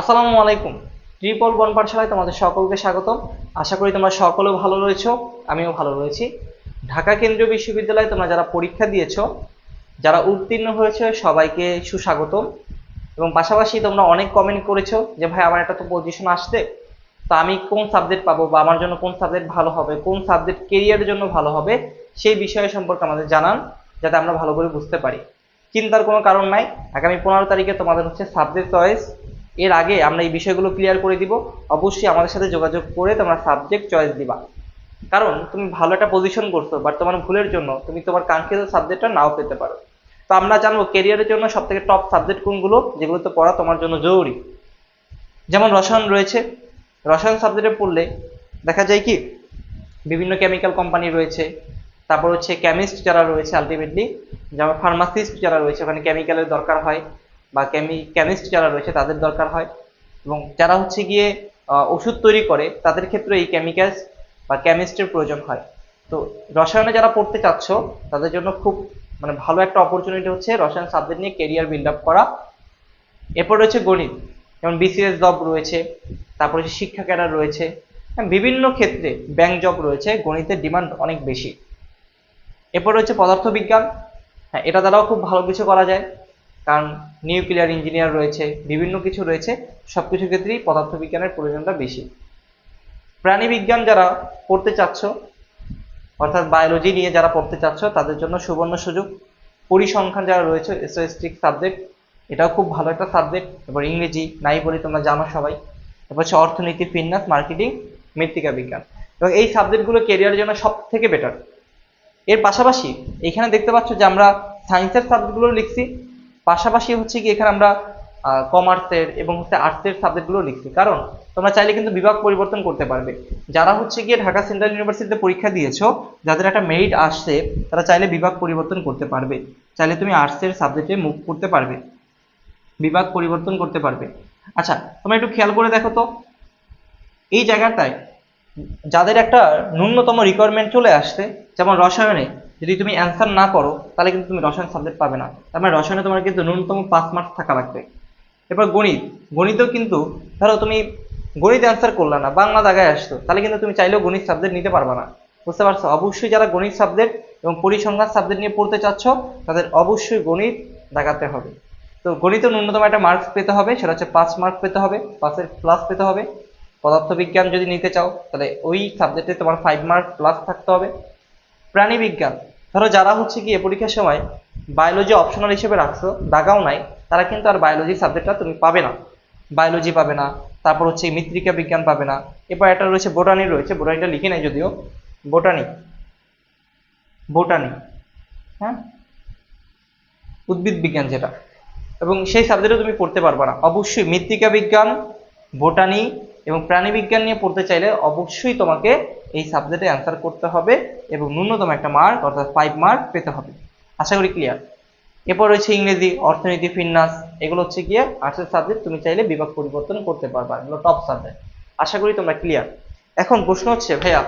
আসসালামু আলাইকুম। ট্রিপল বন পাঠশালায় তোমাদের সকলকে স্বাগতম। আশা করি তোমরা সকলেও ভালো রয়েছো, আমিও ভালো রয়েছি। ঢাকা কেন্দ্রীয় বিশ্ববিদ্যালয়ে তোমরা যারা পরীক্ষা দিয়েছ, যারা উত্তীর্ণ হয়েছে, সবাইকে সুস্বাগতম। এবং পাশাপাশি তোমরা অনেক কমেন্ট করেছ যে, ভাই, আমার একটা তো পজিশন আসতে তো আমি কোন সাবজেক্ট পাবো বা আমার জন্য কোন সাবজেক্ট ভালো হবে, কোন সাবজেক্ট কেরিয়ারের জন্য ভালো হবে, সেই বিষয় সম্পর্কে আমাদের জানান, যাতে আমরা ভালো করে বুঝতে পারি। চিন্তার কোনো কারণ নাই। আগামী পনেরো তারিখে তোমাদের হচ্ছে সাবজেক্ট চয়েস এর আগে আমরা এই বিষয়গুলো ক্লিয়ার করে দিব। অবশ্যই আমাদের সাথে যোগাযোগ করে তোমরা সাবজেক্ট চয়েস দিবা। কারণ তুমি ভালো একটা পজিশন করছ বাট তোমার ভুলের জন্য তুমি তোমার কাঙ্ক্ষিত সাবজেক্টটা নাও পেতে পারো। তো আমরা জানব কেরিয়ারের জন্য সব থেকে টপ সাবজেক্ট কোনগুলো যেগুলোতে পড়া তোমার জন্য জরুরি। যেমন রসায়ন রয়েছে। রসায়ন সাবজেক্টে পড়লে দেখা যায় কি, বিভিন্ন কেমিক্যাল কোম্পানি রয়েছে। তারপর হচ্ছে কেমিস্ট যারা রয়েছে আলটিমেটলি যেমন ফার্মাসিস্ট যারা রয়েছে, ওখানে কেমিক্যালের দরকার হয়। বা কেমি কেমিস্ট যারা রয়েছে তাদের দরকার হয়। এবং যারা হচ্ছে গিয়ে ওষুধ তৈরি করে তাদের ক্ষেত্রে এই কেমিক্যালস বা কেমিস্ট্রির প্রয়োজন হয়। তো রসায়নে যারা পড়তে চাচ্ছ তাদের জন্য খুব মানে ভালো একটা অপরচুনিটি হচ্ছে রসায়ন সাবজেক্ট নিয়ে কেরিয়ার বিল্ড আপ করা। এরপর রয়েছে গণিত যেমন বিসিএস জব রয়েছে তারপর হচ্ছে শিক্ষা ক্যাডার রয়েছে। হ্যাঁ, বিভিন্ন ক্ষেত্রে ব্যাংক জব রয়েছে গণিতের ডিমান্ড অনেক বেশি। এরপর রয়েছে পদার্থবিজ্ঞান। হ্যাঁ এটা দ্বারাও খুব ভালো কিছু করা যায়। কারণ নিউক্লিয়ার ইঞ্জিনিয়ার রয়েছে, বিভিন্ন কিছু রয়েছে সব কিছুর ক্ষেত্রেই পদার্থবিজ্ঞানের প্রয়োজনটা বেশি। প্রাণীবিজ্ঞান যারা পড়তে চাচ্ছ, অর্থাৎ বায়োলজি নিয়ে যারা পড়তে চাচ্ছ, তাদের জন্য সুবর্ণ সুযোগ। পরিসংখ্যান যারা রয়েছে স্ট্যাটিস্টিক সাবজেক্ট এটাও খুব ভালো একটা সাবজেক্ট এবার ইংরেজি, নাই বলে তোমরা জানো সবাই। তারপর হচ্ছে অর্থনীতি ফিনান্স মার্কেটিং মৃত্তিকা বিজ্ঞান। এবং এই সাবজেক্টগুলো কেরিয়ারের জন্য সব থেকে বেটার এর পাশাপাশি এখানে দেখতে পাচ্ছ যে আমরা সায়েন্সের সাবজেক্টগুলো লিখছি। পাশাপাশি হচ্ছে কি এখানে আমরা কমার্সের এবং হচ্ছে আর্টসের সাবজেক্টগুলো লিখছি। কারণ তোমরা চাইলে কিন্তু বিভাগ পরিবর্তন করতে পারবে। যারা হচ্ছে গিয়ে ঢাকা সেন্ট্রাল ইউনিভার্সিটিতে পরীক্ষা দিয়েছ, যাদের একটা মেরিট আসছে, তারা চাইলে বিভাগ পরিবর্তন করতে পারবে। চাইলে তুমি আর্টসের সাবজেক্টে মুভ করতে পারবে। বিভাগ পরিবর্তন করতে পারবে। আচ্ছা তোমরা একটু খেয়াল করে দেখো তো। এই জায়গাটায় যাদের একটা ন্যূনতম রিকোয়ারমেন্ট চলে আসছে, যেমন রসায়নে যদি তুমি অ্যান্সার না করো, তাহলে কিন্তু তুমি রসায়ন সাবজেক্ট পাবে না। তার মানে রসায়নে তোমার কিন্তু ন্যূনতম পাঁচ মার্কস থাকা লাগবে। এরপর গণিত। গণিতও কিন্তু ধরো তুমি গণিত অ্যান্সার করলে না, বাংলা জায়গায় আসতো, তাহলে কিন্তু তুমি চাইলেও গণিত সাবজেক্ট নিতে পারবে না। বুঝতে পারছ? অবশ্যই যারা গণিত সাবজেক্ট এবং পরিসংখ্যান সাবজেক্ট নিয়ে পড়তে চাচ্ছ, তাদের অবশ্যই গণিত দেখাতে হবে। তো গণিতে ন্যূনতম একটা মার্কস পেতে হবে, সেটা হচ্ছে পাঁচ মার্ক পেতে হবে, পাঁচের প্লাস পেতে হবে। পদার্থবিজ্ঞান যদি নিতে চাও, তাহলে ওই সাবজেক্টে তোমার ফাইভ মার্ক প্লাস থাকতে হবে। প্রাণীবিজ্ঞান। ধরো যারা হচ্ছে গিয়ে পরীক্ষার সময় বায়োলজি অপশনাল হিসেবে রাখছো, দাগাও নাই, তারা কিন্তু আর বায়োলজি সাবজেক্টটা তুমি পাবে না। বায়োলজি পাবে না, তারপর হচ্ছে মৃত্তিকা বিজ্ঞান পাবে না। এরপর একটা রয়েছে বোটানি রয়েছে বোটানিটা লিখে নাই যদিও। বোটানি বোটানি হ্যাঁ? উদ্ভিদ বিজ্ঞান যেটা। এবং সেই সাবজেক্টে তুমি পড়তে পারবে না। অবশ্যই মৃত্তিকা বিজ্ঞান বোটানি এবং প্রাণী বিজ্ঞান নিয়ে পড়তে চাইলে অবশ্যই তোমাকে এই সাবজেক্টে অ্যান্সার করতে হবে এবং ন্যূনতম একটা মার্ক অর্থাৎ ফাইভ মার্ক পেতে হবে। আশা করি ক্লিয়ার এরপর রয়েছে ইংরেজি, অর্থনীতি ফিনান্স এগুলো হচ্ছে গিয়ে আর্টসের সাবজেক্ট তুমি চাইলে বিভাগ পরিবর্তন করতে পারবা, এগুলো টপ সাবজেক্ট আশা করি তোমরা ক্লিয়ার এখন প্রশ্ন হচ্ছে, ভাইয়া,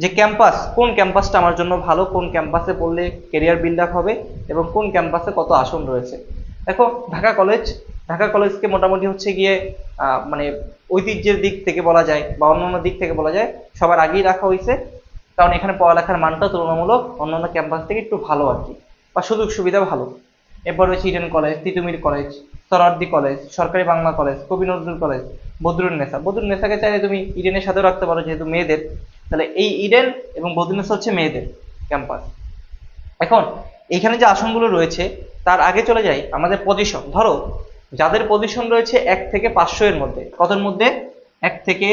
যে ক্যাম্পাস কোন ক্যাম্পাসটা আমার জন্য ভালো, কোন ক্যাম্পাসে পড়লে কেরিয়ার বিল্ড আপ হবে, এবং কোন ক্যাম্পাসে কত আসন রয়েছে? দেখো, ঢাকা কলেজ ঢাকা কলেজকে মোটামুটি হচ্ছে গিয়ে মানে ঐতিহ্যের দিক থেকে বলা যায় বা অন্যান্য দিক থেকে বলা যায়, সবার আগেই রাখা হয়েছে। কারণ এখানে পড়ালেখার মানটা তুলনামূলক অন্যান্য ক্যাম্পাস থেকে একটু ভালো আর কি, বা সুযোগ সুবিধা ভালো। এরপর রয়েছে Eden college, Titumir college Suhrawardy college, সরকারি বাংলা কলেজ, কবি নজরুল কলেজ, বদরুল নেসা। বদরুল নেসাকে চাইলে তুমি ইডেনের সাথেও রাখতে পারো যেহেতু মেয়েদের। তাহলে এই ইডেন এবং বদরুল নেসা হচ্ছে মেয়েদের ক্যাম্পাস। এখন, এখানে যে আসনগুলো রয়েছে, তার আগে চলে যাই আমাদের পজিশন ধরো যাদের পজিশন রয়েছে এক থেকে পাঁচশো এর মধ্যে। কতর মধ্যে? এক থেকে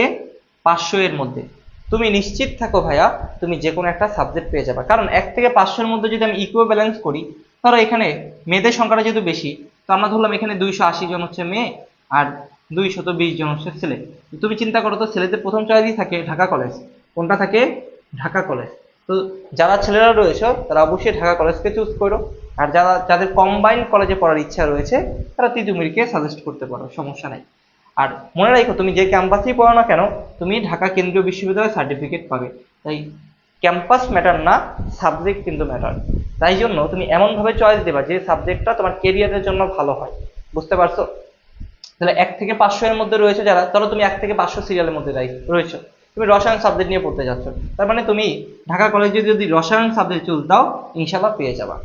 পাঁচশো এর মধ্যে। তুমি নিশ্চিত থাকো ভাইয়া, তুমি যে কোনো একটা সাবজেক্ট পেয়ে যাবে। কারণ এক থেকে পাঁচশোর মধ্যে যদি আমি ইকুয়ে ব্যালেন্স করি, ধরো এখানে মেয়েদের সংখ্যাটা যেহেতু বেশি, তো আমরা ধরলাম এখানে দুইশো আশি জন হচ্ছে মেয়ে আর দুইশত বিশ জন হচ্ছে ছেলে। তুমি চিন্তা করো তো, ছেলেদের প্রথম চয়েসই থাকে ঢাকা কলেজ কোনটা থাকে? ঢাকা কলেজ তো যারা ছেলেরা রয়েছে, তারা অবশ্যই ঢাকা কলেজকে চুজ করো। আর যারা, যাদের কম্বাইন্ড কলেজে পড়ার ইচ্ছা রয়েছে, তারা তিতুমিরকে সাজেস্ট করতে পারো, সমস্যা নাই। আর মনে রাখো, তুমি যে ক্যাম্পাসেই পড়ো না কেন, তুমি ঢাকা কেন্দ্রীয় বিশ্ববিদ্যালয়ের সার্টিফিকেট পাবে। তাই ক্যাম্পাস ম্যাটার না সাবজেক্ট কিন্তু ম্যাটার তাই জন্য তুমি এমনভাবে চয়েস দেবা যে সাবজেক্টটা তোমার কেরিয়ারের জন্য ভালো হয়। বুঝতে পারছ? তাহলে এক থেকে পাঁচশো এর মধ্যে রয়েছে যারা তাহলে তুমি এক থেকে পাঁচশো সিরিয়ালের মধ্যে রয়েছো। তুমি রসায়ন সাবজেক্ট নিয়ে পড়তে যাচ্ছ। তার মানে তুমি ঢাকা কলেজে যদি রসায়ন সাবজেক্ট চুজ দাও ইনশাল্লাহ পেয়ে যাবা।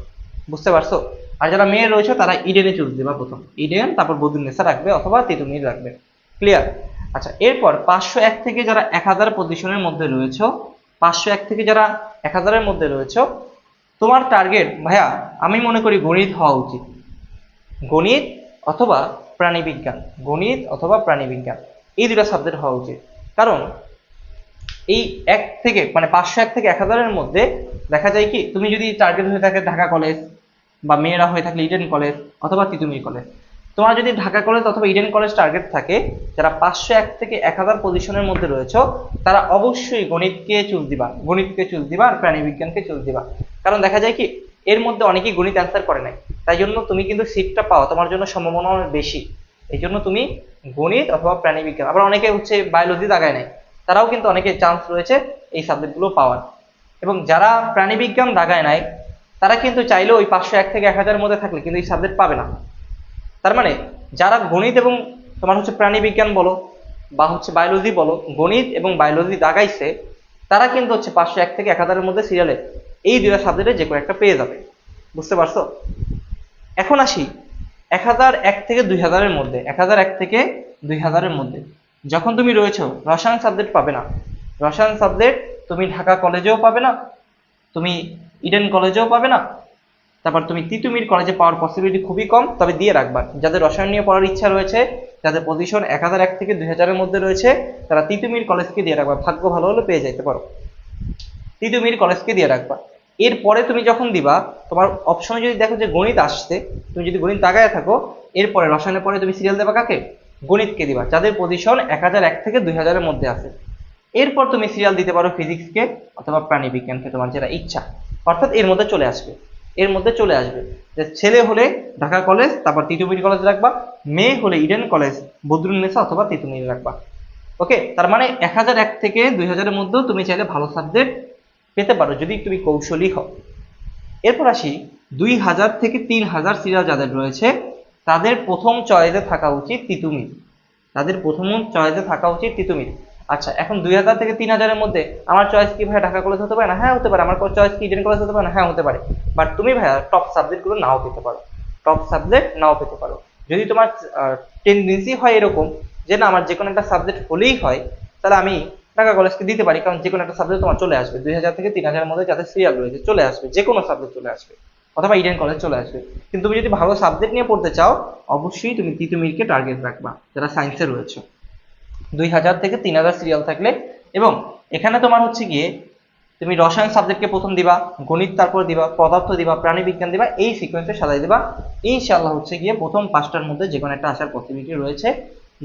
বুঝতে পারছ? আর যারা মেয়ে রয়েছে, তারা ইডেনে চুজ দেবা প্রথম। ইডেন, তারপর বদুন্নেসা রাখবে অথবা তিতুমির রাখবে। ক্লিয়ার আচ্ছা এরপর পাঁচশো এক থেকে যারা এক হাজার পজিশনের মধ্যে রয়েছে, পাঁচশো এক থেকে যারা এক হাজারের মধ্যে রয়েছে, তোমার টার্গেট ভাইয়া, আমি মনে করি গণিত হওয়া উচিত। গণিত অথবা প্রাণীবিজ্ঞান। গণিত অথবা প্রাণীবিজ্ঞান। এই দুটা সাবজেক্ট হওয়া উচিত। কারণ, এই এক থেকে মানে পাঁচশো এক থেকে এক হাজারের মধ্যে দেখা যায় কি, তুমি যদি টার্গেট হয়ে থাকে ঢাকা কলেজ বা মেয়েরা হয়ে থাকলে ইডেন কলেজ অথবা তিতুমির কলেজ তোমার যদি ঢাকা কলেজ অথবা ইডেন কলেজ টার্গেট থাকে, যারা পাঁচশো এক থেকে এক হাজার পজিশনের মধ্যে রয়েছে, তারা অবশ্যই গণিতকে চুজ দিবা। গণিতকে চুজ দিবা আর প্রাণীবিজ্ঞানকে চুজ দিবা। কারণ দেখা যায় কি, এর মধ্যে অনেকেই গণিত অ্যান্সার করে নাই। তাই জন্য তুমি কিন্তু সিটটা পাওয়া তোমার জন্য সম্ভাবনা অনেক বেশি। এই জন্য তুমি গণিত অথবা প্রাণীবিজ্ঞান, আবার অনেকে হচ্ছে বায়োলজি দাগায় নেয় তারাও কিন্তু অনেকে চান্স রয়েছে এই সাবজেক্টগুলো পাওয়ার। এবং যারা প্রাণীবিজ্ঞান দাগায় নাই তারা কিন্তু চাইলেও ওই পাঁচশো এক থেকে এক হাজারের মধ্যে থাকলে কিন্তু এই সাবজেক্ট পাবে না। তার মানে যারা গণিত এবং তোমার হচ্ছে প্রাণীবিজ্ঞান বলো বা হচ্ছে বায়োলজি বলো, গণিত এবং বায়োলজি দাগাইছে তারা কিন্তু হচ্ছে পাঁচশো এক থেকে এক হাজারের মধ্যে সিরিয়ালে এই দুটা সাবজেক্টে যে কোনো একটা পেয়ে যাবে। বুঝতে পারছ? এখন আসি এক হাজার এক থেকে দুই হাজারের মধ্যে, এক হাজার এক থেকে দুই হাজারের মধ্যে। যখন তুমি রয়েছো, রসায়ন সাবজেক্ট পাবে না। রসায়ন সাবজেক্ট তুমি ঢাকা কলেজেও পাবে না। তুমি ইডেন কলেজেও পাবে না। তারপর তুমি তিতুমির কলেজে পাওয়ার পসিবিলিটি খুবই কম, তবে দিয়ে রাখবা। যাদের রসায়ন নিয়ে পড়ার ইচ্ছা রয়েছে, যাদের পজিশন এক হাজার এক থেকে দুই হাজারের মধ্যে রয়েছে, তারা তিতুমির কলেজকে দিয়ে রাখবা। ভাগ্য ভালো হলে পেয়ে যাইতে পারো। তিতুমির কলেজকে দিয়ে রাখবা। এরপরে তুমি যখন দিবা, তোমার অপশনে যদি দেখো যে গণিত আসছে, তুমি যদি গণিত তাকায় থাকো, এরপরে রসায়নের পরে তুমি সিরিয়াল দেবা কাকে? গণিতকে দিবা, যাদের পজিশন এক হাজার এক থেকে দুই হাজারের মধ্যে আছে। এরপর তুমি সিরিয়াল দিতে পারো ফিজিক্সকে অথবা প্রাণীবিজ্ঞানকে, তোমার যেটা ইচ্ছা। অর্থাৎ এর মধ্যে চলে আসবে। এর মধ্যে চলে আসবে যে ছেলে হলে ঢাকা কলেজ, তারপর তিতুমির কলেজ রাখবা। মেয়ে হলে ইডেন কলেজ বদরুন্নেসা অথবা তিতুমির রাখবা। ওকে, তার মানে এক হাজার এক থেকে দুই হাজারের মধ্যেও তুমি চাইলে ভালো সাবজেক্ট পেতে পারো যদি তুমি কৌশলী হও। এরপর আসি, দুই হাজার থেকে তিন হাজার সিরিয়াল যাদের রয়েছে, তাদের প্রথম চয়েসে থাকা উচিত তিতুমির। তাদের প্রথম চয়েসে থাকা উচিত তিতুমির। আচ্ছা এখন দুই হাজার থেকে তিন হাজারের মধ্যে আমার চয়েস কি ভাই ঢাকা কলেজ হতে পারে? না হ্যাঁ হতে পারে। আমার চয়েস কি, ইডেন কলেজ হতে পারে? না হ্যাঁ হতে পারে। বাট তুমি ভাইয়া টপ সাবজেক্টগুলো নাও পেতে পারো। টপ সাবজেক্ট নাও পেতে পারো। যদি তোমার টেন্ডেন্সি হয় এরকম যে না, আমার যে কোনো একটা সাবজেক্ট হলেই হয়, তাহলে আমি ঢাকা কলেজকে দিতে পারি। কারণ যে কোনো একটা সাবজেক্ট তোমার চলে আসবে। দুই হাজার থেকে তিন হাজারের মধ্যে যাদের সিরিয়াল রয়েছে, চলে আসবে। যে কোনো সাবজেক্ট চলে আসবে। অথবা ইডেন কলেজ চলে আসবে। কিন্তু তুমি যদি ভালো সাবজেক্ট নিয়ে পড়তে চাও, অবশ্যই তুমি তিতুমিরকে টার্গেট রাখবা, যারা সায়েন্সে রয়েছে। দুই হাজার থেকে তিন হাজার সিরিয়াল থাকলে। এবং এখানে তোমার হচ্ছে গিয়ে তুমি রসায়ন সাবজেক্টকে প্রথম দিবা, গণিত তারপর দিবা, পদার্থ দিবা প্রাণীবিজ্ঞান দিবা, এই সিকোয়েন্সে সাজাই দিবা। ইনশাআল্লাহ হচ্ছে গিয়ে প্রথম পাঁচটার মধ্যে যে কোনো একটা আসার পসিবিলিটি রয়েছে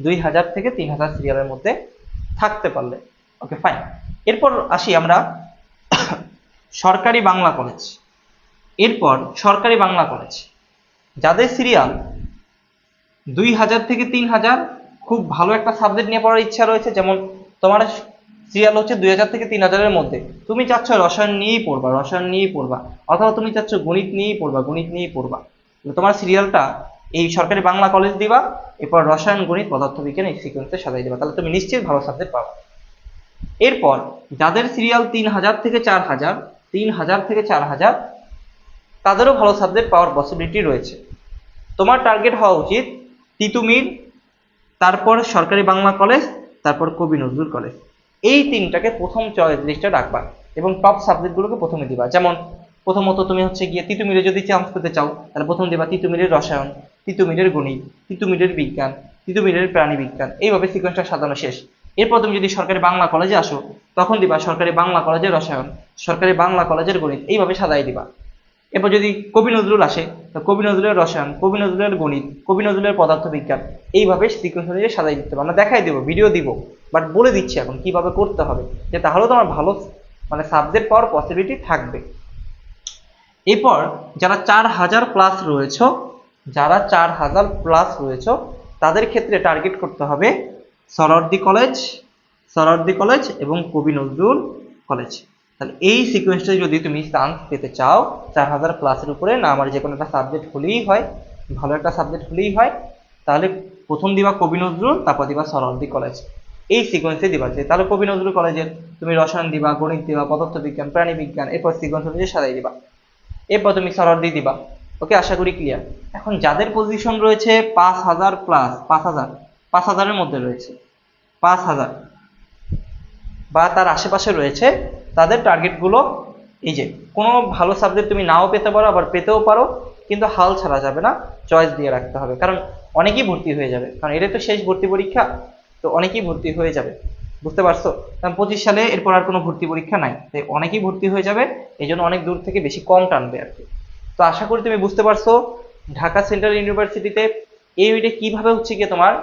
দুই হাজার থেকে তিন হাজার সিরিয়ালের মধ্যে থাকতে পারলে। ওকে ফাইন এরপর আসি আমরা সরকারি বাংলা কলেজ এরপর সরকারি বাংলা কলেজ যাদের সিরিয়াল দুই হাজার থেকে তিন হাজার খুব ভালো একটা সাবজেক্ট নিয়ে পড়ার ইচ্ছা রয়েছে, যেমন তোমার সিরিয়াল হচ্ছে দুই হাজার থেকে তিন হাজারের মধ্যে। তুমি চাচ্ছ রসায়ন নিয়েই পড়বা, রসায়ন নিয়েই পড়বা, অথবা তুমি চাচ্ছ গণিত নিয়েই পড়বা, গণিত নিয়েই পড়বা। তোমার সিরিয়ালটা এই সরকারি বাংলা কলেজ দিবা, এরপর রসায়ন, গণিত, পদার্থবিজ্ঞান এই সিকোয়েন্সে সাজাই দিবা, তাহলে তুমি নিশ্চিত ভালো সাবজেক্ট পাবা। এরপর যাদের সিরিয়াল তিন হাজার থেকে চার হাজার, তিন হাজার থেকে চার হাজার, তাদেরও ভালো সাবজেক্ট পাওয়ার পসিবিলিটি রয়েছে। তোমার টার্গেট হওয়া উচিত তিতুমির তারপর সরকারি বাংলা কলেজ, তারপর কবি নজরুল কলেজ। এই তিনটাকে প্রথম চয়েস লিস্টে রাখবা এবং টপ সাবজেক্টগুলোকে প্রথমে দিবা। যেমন, প্রথমত তুমি হচ্ছে গিয়ে তিতুমিরে যদি চান্স পেতে চাও, তাহলে প্রথম দিবা তিতুমিরের রসায়ন, তিতুমিরের গণিত, তিতুমিরের বিজ্ঞান, তিতুমিরের প্রাণী বিজ্ঞান এইভাবে সিকোয়েন্সটা সাজানো শেষ। এরপর তুমি যদি সরকারি বাংলা কলেজে আসো, তখন দিবা সরকারি বাংলা কলেজের রসায়ন, সরকারি বাংলা কলেজের গণিত। এইভাবে সাজাই দিবা। এরপর যদি কবি নজরুল আসে কবি নজরুলের রসায়ন, কবি নজরুলের গণিত, কবি নজরুলের পদার্থবিজ্ঞান, এইভাবে সিকোয়েন্স সাজাই দিতে হবে আমরা দেখাই দেবো ভিডিও দিব বাট বলে দিচ্ছি এখন কীভাবে করতে হবে, যে তাহলেও তোমার ভালো মানে সাবজেক্ট পাওয়ার পসিবিলিটি থাকবে। এরপর যারা চার হাজার প্লাস রয়েছ, যারা চার হাজার প্লাস রয়েছ, তাদের ক্ষেত্রে টার্গেট করতে হবে সরদ্দি কলেজ সরদ্দি কলেজ এবং কবি নজরুল কলেজ তাহলে এই সিকোয়েন্সটা যদি তুমি চান্স পেতে চাও, চার হাজার প্লাসের উপরে না, আমার যে কোনো একটা সাবজেক্ট হলেই হয়, ভালো একটা সাবজেক্ট হলেই হয়, তাহলে প্রথম দিবা কবি নজরুল, তারপর দিবা সরওয়ার্দী কলেজ এই সিকোয়েন্সে দিবা যে, তাহলে কবি নজরুল কলেজের তুমি রসায়ন দিবা, গণিত দিবা পদার্থ বিজ্ঞান প্রাণী বিজ্ঞান এরপর সিকোয়েন্স অনুযায়ী সাজাই দিবা। এরপর তুমি সরওয়ার্দী দিবা। ওকে আশা করি ক্লিয়ার এখন যাদের পজিশন রয়েছে পাঁচ হাজার প্লাস পাঁচ হাজার, পাঁচ হাজারের মধ্যে রয়েছে, পাঁচ হাজার বা তার আশেপাশে রয়েছে, তাদের টার্গেটগুলো এই যে, কোনো ভালো সাবজেক্ট তুমি নাও পেতে পারো, আবার পেতেও পারো, কিন্তু হাল ছাড়া যাবে না চয়েস দিয়ে রাখতে হবে। কারণ অনেকেই ভর্তি হয়ে যাবে, কারণ এটা তো শেষ ভর্তি পরীক্ষা, তো অনেকেই ভর্তি হয়ে যাবে। বুঝতে পারছ? কারণ পঁচিশ সালে এরপর আর কোনো ভর্তি পরীক্ষা নাই তাই অনেকেই ভর্তি হয়ে যাবে এই জন্য অনেক দূর থেকে বেশি কম টানবে আর কি। তো আশা করি তুমি বুঝতে পারছ, ঢাকা সেন্ট্রাল ইউনিভার্সিটিতে এই ইউনিটে কীভাবে হচ্ছে গিয়ে তোমার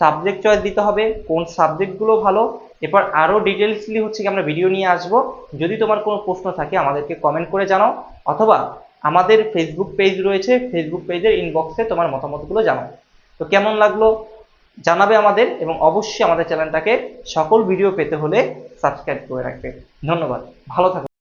সাবজেক্ট চয়েস দিতে হবে, কোন সাবজেক্টগুলো ভালো এরপর আরও ডিটেলসলি হচ্ছে কি আমরা ভিডিও নিয়ে আসব। যদি তোমার কোনো প্রশ্ন থাকে, আমাদেরকে কমেন্ট করে জানাও, অথবা আমাদের ফেসবুক পেজ রয়েছে ফেসবুক পেজের ইনবক্সে তোমার মতামতগুলো জানাও। তো কেমন লাগল? জানাবে আমাদের এবং অবশ্যই আমাদের চ্যানেলটাকে সকল ভিডিও পেতে হলে সাবস্ক্রাইব করে রাখবে। ধন্যবাদ। ভালো থাকো।